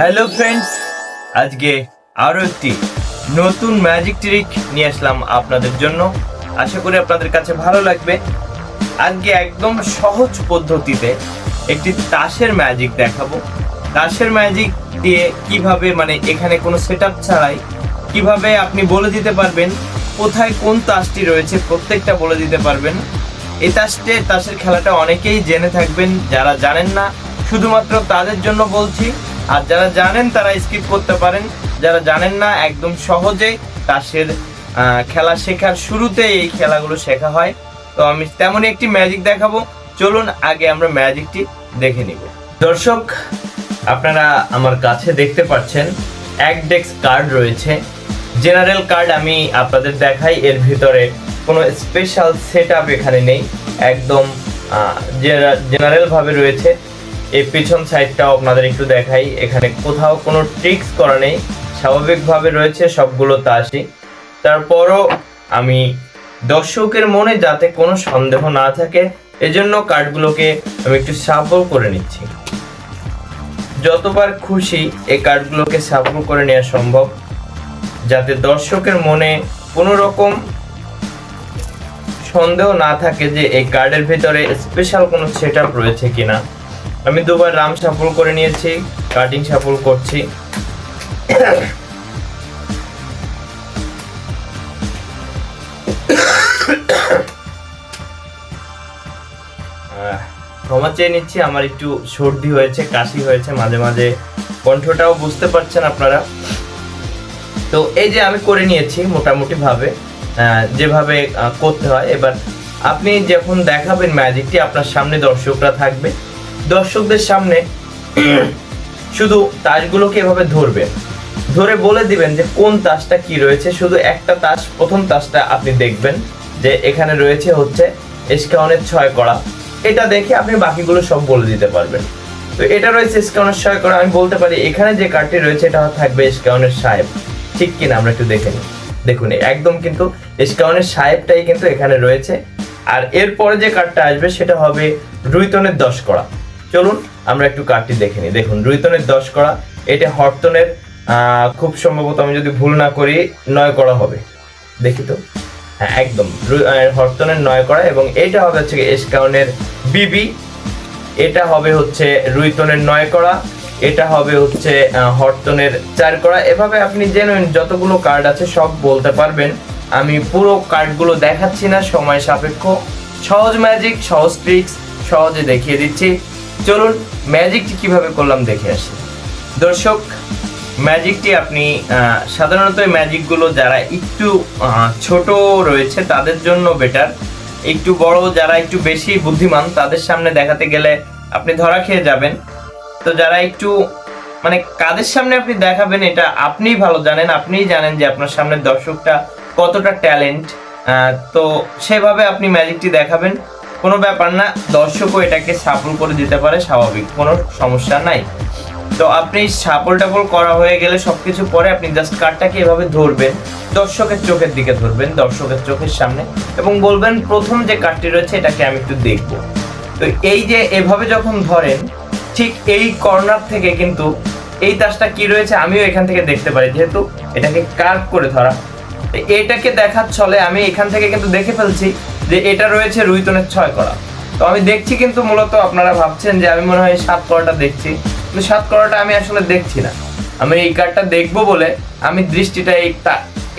Hello friends আজকে আরও একটি নতুন ম্যাজিক ট্রিক নিয়ে আসলাম আপনাদের জন্য। আশা করি আপনাদের কাছে ভালো লাগবে। আজকে একদম সহজ পদ্ধতিতে একটি তাসের ম্যাজিক দেখাবো। তাসের ম্যাজিক দিয়ে কীভাবে মানে এখানে কোনো সেট ছাড়াই কীভাবে আপনি বলে দিতে পারবেন, কোথায় কোন তাসটি রয়েছে, প্রত্যেকটা বলে দিতে পারবেন। এই তাসটে তাসের খেলাটা অনেকেই জেনে থাকবেন, যারা জানেন না। শুধুমাত্র তাদের জন্য বলছি আর যারা জানেন তারা স্কিপ করতে পারেন। যারা জানেন না, একদম সহজে তাসের খেলা শেখার শুরুতে এই খেলাগুলো শেখা হয়। তো আমি তেমনই একটি ম্যাজিক দেখাবো। চলুন আগে আমরা ম্যাজিকটি দেখে নিব। দর্শক, আপনারা আমার কাছে দেখতে পাচ্ছেন, এক ডেস্ক কার্ড রয়েছে। জেনারেল কার্ড আমি আপনাদের দেখাই, এর ভিতরে কোনো স্পেশাল সেট এখানে নেই। একদম জেনারেলভাবে রয়েছে। এই পিছন সাইডটাও আপনাদের একটু দেখাই। এখানে কোথাও কোনো ট্রিক্স করা নেই। স্বাভাবিকভাবে রয়েছে, সবগুলো তাসই তারপরও আমি দর্শকের মনে যাতে কোনো সন্দেহ না থাকে, এজন্য কার্ডগুলোকে আমি একটু সাফল করে নিচ্ছি। যতবার খুশি এই কার্ডগুলোকে সাফল করে নেওয়া সম্ভব, যাতে দর্শকের মনে কোনো রকম সন্দেহ না থাকে যে এই কার্ডের ভিতরে স্পেশাল কোনো সেট রয়েছে কিনা। আমি দুবার রাম সাফল করে নিয়েছি কাটিং সাফল করছি। ক্ষমা চেয়ে নিচ্ছি আমার একটু সর্দি হয়েছে কাশি হয়েছে মাঝে মাঝে কণ্ঠটাও বুঝতে পারছেন আপনারা। তো এই যে আমি করে নিয়েছি মোটামুটি ভাবে আহ, যেভাবে করতে হয় এবার আপনি যখন দেখাবেন ম্যাজিকটি আপনার সামনে দর্শকরা থাকবে। দর্শকদের সামনে শুধু তাসগুলোকে এভাবে ধরবেন ধরে বলে দিবেন যে কোন তাসটা কি রয়েছে, শুধু একটা তাস, প্রথম তাসটা আপনি দেখবেন যে এখানে রয়েছে হচ্ছে এসকাউনের ছয় করা এটা দেখে আপনি বাকিগুলো সব বলে দিতে পারবেন। তো এটা রয়েছে এসকাউনের ছয় করা আমি বলতে পারি, এখানে যে কার্ডটি রয়েছে, এটা থাকবে এসকাউনের সাহেব। ঠিক কিনা আমরা একটু দেখে নিই। দেখুন, একদম কিন্তু এসকাউনের সাহেবটাই কিন্তু এখানে রয়েছে। আর এরপরে যে কার্ডটা আসবে, সেটা হবে রুইতনের দশ করা চলুন, আমরা একটু কার্ডটি দেখে নিই। দেখুন, রুইতনের দশ করা, এটা হরতনের খুব সম্ভবত আমি যদি ভুল না করি, নয় করা হবে। দেখি তো। হ্যাঁ একদম হরতনের নয় করা, এবং এটা হবে হচ্ছে এসকাউনের বিবি। এটা হবে হচ্ছে রুইতনের নয় করা, এটা হবে হচ্ছে হরতনের চার করা। এভাবে আপনি জেনুইন যতগুলো কার্ড আছে, সব বলতে পারবেন। আমি পুরো কার্ডগুলো দেখাচ্ছি না, সময় সাপেক্ষ। সহজ ম্যাজিক সহজ ট্রিক্স সহজে দেখিয়ে দিচ্ছি। চলুন ম্যাজিকটি কীভাবে করলাম দেখে আসি। দর্শক ম্যাজিকটি আপনি সাধারণত ম্যাজিকগুলো যারা একটু ছোট রয়েছে, তাদের জন্য বেটার একটু বড়, যারা একটু বেশি বুদ্ধিমান, তাদের সামনে দেখাতে গেলে আপনি ধরা খেয়ে যাবেন। তো যারা একটু মানে কাদের সামনে আপনি দেখাবেন, এটা আপনিই ভালো জানেন। আপনিই জানেন যে আপনার সামনে দর্শকটা কতটা ট্যালেন্ট তো সেভাবে আপনি ম্যাজিকটি দেখাবেন। কোনো ব্যাপার না, দর্শকও এটাকে সাফল করে দিতে পারে, স্বাভাবিক, কোনো সমস্যা নাই। তো আপনি সাপল টাপল করা হয়ে গেলে সবকিছু পরে আপনি জাস্ট কার্ডটাকে এভাবে ধরবেন, দর্শকের চোখের দিকে ধরবেন, দর্শকের চোখের সামনে, এবং বলবেন, প্রথম যে কার্ডটি রয়েছে, এটাকে আমি একটু দেখব। তো এই যে এভাবে যখন ধরেন, ঠিক এই কর্নার থেকে কিন্তু এই তাসটা কি রয়েছে, আমিও এখান থেকে দেখতে পারি, যেহেতু এটাকে কার্ভ করে ধরা। এটাকে দেখার ছলে আমি এখান থেকে কিন্তু দেখে ফেলছি যে এটা রয়েছে রুইতনের ছয় করা তো আমি দেখছি কিন্তু মূলত আপনারা ভাবছেন যে আমি মনে হয় সাত করাটা দেখছি। কিন্তু সাত করাটা আমি আসলে দেখছি না। আমি এই কার্ডটা দেখব বলে আমি দৃষ্টিটা এই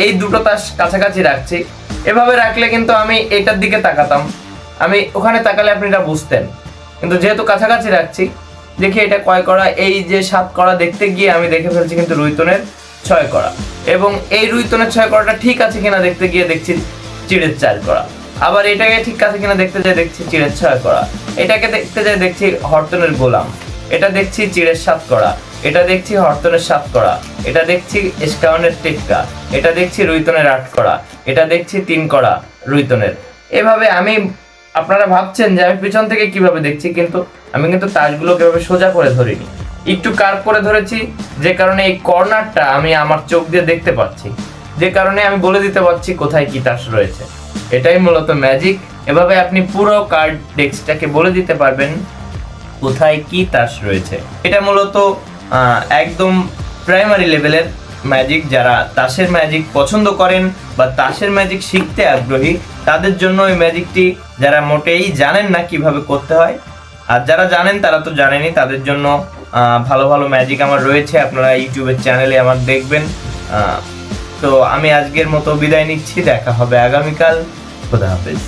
এই দুটো তাস কাছাকাছি রাখছি। এভাবে রাখলে কিন্তু আমি এটার দিকে তাকাতাম। আমি ওখানে তাকালে আপনি এটা বুঝতেন। কিন্তু যেহেতু কাছাকাছি রাখছি, দেখি এটা কয় করা এই যে সাত করা দেখতে গিয়ে আমি দেখে ফেলছি কিন্তু রুইতনের ছয় করা এবং এই রুইতনের ছয় করাটা ঠিক আছে কিনা দেখতে গিয়ে দেখছি চিড়ের চার করা আবার এটাকে ঠিক আছে কিনা দেখতে যাই, দেখছি চিড়ের ছয় করা এটাকে দেখতে যাই, দেখছি হরতনের গোলাম। এটা দেখছি চিড়ের সাত করা এটা দেখছি হরতনের সাত করা এটা দেখছি ইস্কাউনের টেক্কা এটা দেখছি রুইতনের আট করা এটা দেখছি তিন করা রুইতনের। এভাবে আমি, আপনারা ভাবছেন যে আমি পিছন থেকে কীভাবে দেখছি, কিন্তু আমি কিন্তু তাসগুলোকে এভাবে সোজা করে ধরিনি। একটু কার্ভ করে ধরেছি, যে কারণে এই কর্নারটা আমি আমার চোখ দিয়ে দেখতে পাচ্ছি। যে কারণে আমি বলে দিতে পারছি কোথায় কি তাস রয়েছে। এটাই মূলত ম্যাজিক এভাবে আপনি পুরো কার্ড ডেস্কটাকে বলে দিতে পারবেন কোথায় কি তাস রয়েছে। এটা মূলত একদম প্রাইমারি লেভেলের ম্যাজিক যারা তাসের ম্যাজিক পছন্দ করেন বা তাসের ম্যাজিক শিখতে আগ্রহী, তাদের জন্য এই ম্যাজিকটি যারা মোটেই জানেন না কীভাবে করতে হয়, আর যারা জানেন তারা তো জানেনই, তাদের জন্য ভালো ভালো ম্যাজিক আমার রয়েছে। আপনারা ইউটিউবের চ্যানেলে আমার দেখবেন। তো আমি আজকের মতো বিদায় নিচ্ছি দেখা হবে আগামীকাল। খোদা হাফেজ।